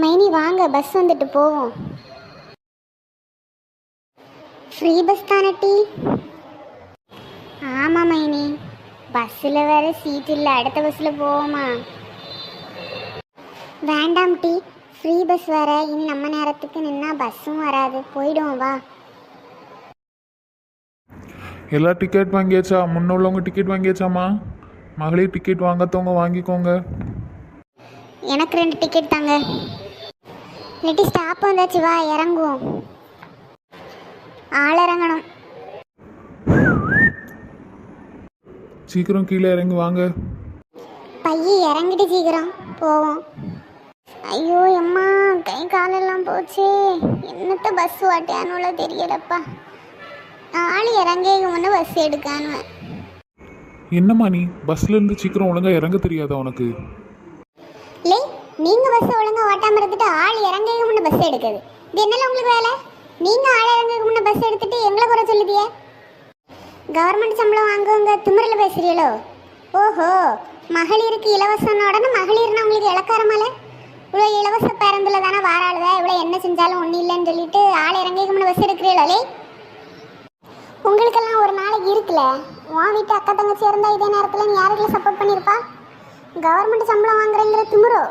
வாங்க பஸ் வந்துட்டு போவோம். ஃப்ரீ பஸ் தானே டீ? ஆமாம் மைனி. பஸ்ஸில் வேற சீட் இல்லை அடுத்த பஸ்ஸில் போவோமா? வேண்டாம் டீ. ஃப்ரீ பஸ் வேற இனி நம்ம நேரத்துக்கு நின்னா பஸ்ஸும் வராது. போயிடுவோம் வா. எல்லா டிக்கெட் வாங்கியாச்சா? முன்ன உள்ளவங்க டிக்கெட் வாங்கியாச்சாம்மா? மகளிர் டிக்கெட் வாங்காதவங்க வாங்கிக்கோங்க. எனக்கு ரெண்டு டிக்கெட் தாங்க. இல்லாட்டி ஸ்டாப் வந்தாச்சு வா இறங்குவோம். ஆள் இறங்கணும். சீக்கிரம் கீழே இறங்கி வாங்க. பைய இறங்கிட்டு சீக்கிரம் போவோம். ஐயோ அம்மா கை காலெல்லாம் போச்சு. என்னத்த பஸ் ஓட்டியானுல தெரியலப்பா. ஆள் இறங்க முன்ன பஸ் எடுக்கானுவேன். என்னம்மா நீ? பஸ்ல இருந்து சீக்கிரம் ஒழுங்கா இறங்க தெரியாதா உனக்கு? லே நீங்க பஸ் ஒழுங்கா ஓட்டாம இருந்துட்டு ஆள் இறங்க முன்ன பஸ் எடுக்குது. இது என்னல உங்களுக்கு வேலை? நீங்க ஆள் இறங்க முன்ன பஸ் எடுத்துட்டு எங்களை குறை சொல்லுதியே? கவர்மெண்ட் சம்பளம் வாங்குவங்க திமிரில் பேசுறீங்களோ? ஓஹோ மகளிருக்கு இலவசம்னு உடனே மகளிர்னா உங்களுக்கு இலக்காரமால? இவ்வளோ இலவச பேருந்தில் தானே வாராளுவ இவ்வளோ என்ன செஞ்சாலும் ஒன்றும் இல்லைன்னு சொல்லிட்டு ஆள் இறங்கி முன்ன பஸ் எடுக்கிறீங்களே உங்களுக்கெல்லாம் ஒரு நாளைக்கு இருக்குல்ல? உன் வீட்டு அக்கா தங்கச்சி இருந்தால் இதே நேரத்தில் நீ யாருக்கெல்லாம் சப்போர்ட் பண்ணியிருப்பா கவர்மெண்ட் சம்பளம் வாங்குறேங்கிற திமுறோ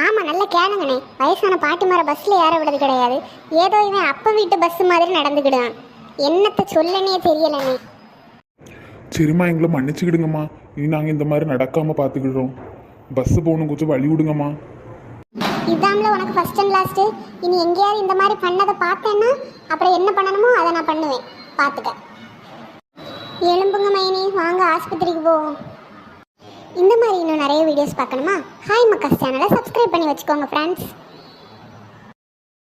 ஆமாம் நல்லா கேளுங்கண்ணே. வயசான பாட்டி மர பஸ்ஸில் ஏற விடுறது கிடையாது. ஏதோ இவன் அப்பா வீட்டு பஸ் மாதிரி நடந்துக்கிடுவான். என்னத்தை சொல்லனே தெரியலண்ணே. சரிம்மா எங்களை மன்னிச்சுக்கிடுங்கம்மா. இனி நாங்கள் இந்த மாதிரி நடக்காம பார்த்துக்கிடுறோம் பஸ் போகணும் கொஞ்சம் வழி விடுங்கம்மா. இதாம்ல உனக்கு ஃபர்ஸ்ட் அண்ட் லாஸ்ட்டு இனி எங்கேயாவது இந்த மாதிரி பண்ணதை பார்த்தேன்னா அப்புறம் என்ன பண்ணணுமோ அதை நான் பண்ணுவேன். பார்த்துக்க எலும்புங்க மைனி. வாங்க ஆஸ்பத்திரிக்கு போவோம். இந்த மாதிரி இன்னும் நிறைய வீடியோஸ் பார்க்கணுமா? ஹாய் மக்கஸ் சேனலை சப்ஸ்கிரைப் பண்ணி வச்சுக்கோங்க ஃப்ரெண்ட்ஸ்